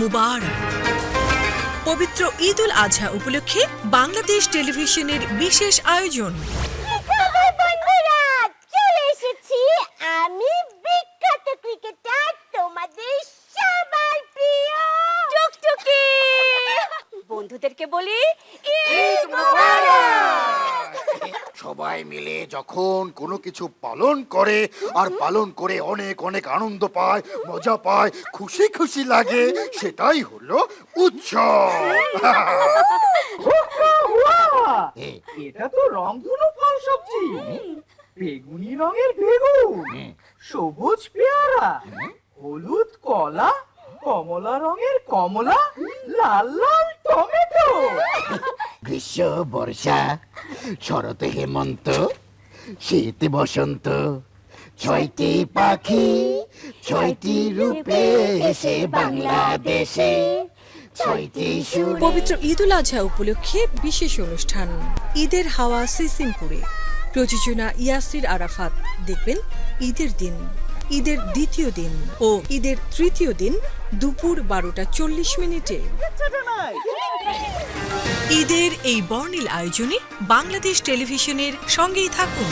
মুবারক। পবিত্র ঈদ উল আজহা উপলক্ষে বাংলাদেশ টেলিভিশনের বিশেষ আয়োজন। চলে এসেছি আমি বিখ্যাত ক্রিকেটার তোমাদের সবার প্রিয়। টুকটুকি বন্ধুদেরকে বলি ঈদ সবাই মিলে যখন কোনো কিছু পালন করে আর পালন করে অনেক অনেক আনন্দ পায় মজা পায় খুশি খুশি লাগে সেটাই হলো উৎসব। এটা তো রংধনু ফল সবজি। বেগুনি রঙের বেগুন। সবুজ পেয়ারা। হলুদ কলা। কমলা রঙের কমলা। লাল লাল টমেটো। গ্রীষ্ম বর্ষা, শরৎ হেমন্ত, শীত বসন্ত, ছয়টি পাখি, ছয়টি রূপে এসে বাংলাদেশে পবিত্র ঈদ উল আজহা উপলক্ষে বিশেষ অনুষ্ঠান, ঈদের হাওয়া সিসিমপুরে। প্রযোজনা ইয়াসির আরাফাত। দেখবেন ঈদের দিন। ঈদের দ্বিতীয় দিন ও ঈদের তৃতীয় দিন দুপুর বারোটা চল্লিশ মিনিটে। ঈদের এই বর্ণিল আয়োজনে বাংলাদেশ টেলিভিশনের সঙ্গেই থাকুন।